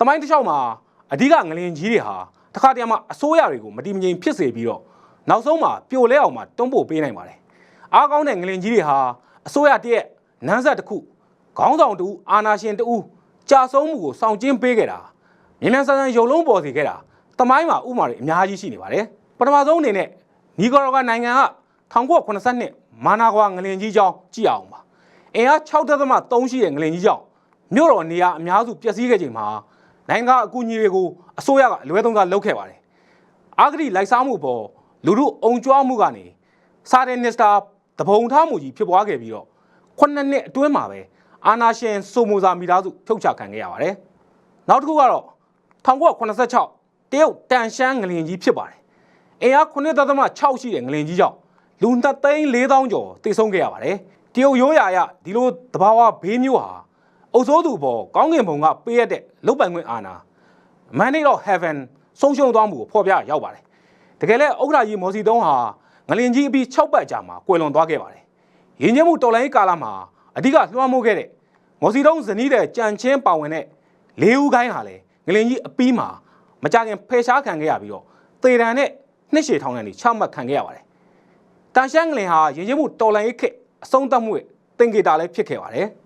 တမိုင်းတစ်လျှောက်မှာအဓိကငလင်ကြီးတွေဟာတစ်ခါတည်းမှာအစိုးရတွေကိုမတိမငြိမ်ဖြစ်စေပြီးတော့နောက်ဆုံးမှာပြိုလဲအောင်မှာတွန်းပို့ပေးနိုင်ပါတယ်အားကောင်းတဲ့ငလင်ကြီးတွေဟာအစိုးရတရက်နန်းဆက်တစ်ခုခေါင်းဆောင်တူအာနာရှင်တူကြာဆုံးမှုကိုဆောင်ကျင်းပေးခဲ့တာမြန်မြန်ဆန်ဆန်ရုံလုံးပေါ်စေခဲ့တာတမိုင်းမှာဥပမာတွေအများကြီးရှိနေပါတယ်ပထမဆုံးအနေနဲ့နီကာရောဂါနိုင်ငံက1982မာနာကွာငလင်ကြီးကြောင်းကြည့်အောင်ပါအင်အား6.3ရှိတဲ့ငလင်ကြီးကြောင်းမြို့တော်နေရာအများစုပျက်စီးခဲ့ချိန်မှာ နိုင်ငံကအကူအညီတွေကိုအစိုးရကအလွဲသုံးစားလုပ်ခဲ့ပါတယ်အာဂရိလိုက်စားမှုပေါ်လူမှုအုံကြွားမှုကနေစာဒင်နစ္စတာတပုံထားမှုကြီးဖြစ်ပွားခဲ့ပြီးတော့ခုနှစ်နှစ်အတွင်းမှာပဲအာနာရှင်ဆိုမိုဇာမိသားစုဖြုတ်ချခံခဲ့ရပါတယ်နောက်တစ်ခုကတော့1986တရုတ်တန်ရှမ်းငလင်ကြီးဖြစ်ပါတယ်အင်အား9.6ရှိတဲ့ငလင်ကြီးကြောင့်လူ2သိန်း4000ကျော်တိတ်ဆုံးခဲ့ရပါတယ်တရုတ်ရိုးရာအရဒီလိုတဘာဝဘေးမျိုးဟာ အုပ်စိုးသူပေါ်ကောင်းကင်ဘုံကပေးရတဲ့လုတ်ပိုင်ခွင့်အာဏာ mandate of heaven ဆုံးရှုံးသွားမှုကိုဖော်ပြရောက်ပါတယ်တကယ်လဲဥက္ကရာကြီးမော်စီတုံးဟာငလင်ကြီးအပြီး6ပတ်ကြာမှာကွယ်လွန်သွားခဲ့ပါတယ်ရင်းနှီးမှုတော်လိုင်းကာလမှာအဓိကလွှမ်းမိုးခဲ့တဲ့မော်စီတုံးဇနီးတဲ့ကြံချင်းပါဝင်တဲ့လေးဦးခိုင်းဟာလေငလင်ကြီးအပြီးမှာမကြခင်ဖယ်ရှားခံခဲ့ရပြီးတော့သေတံနဲ့နှစ်ရှည်ထောင်ကနေချမှတ်ခံခဲ့ရပါတယ်တန်ရှမ်းငလင်ဟာရင်းနှီးမှုတော်လိုင်းခေတ်အဆုံးသတ်မှုရဲ့သင်္ကေတလည်းဖြစ်ခဲ့ပါတယ်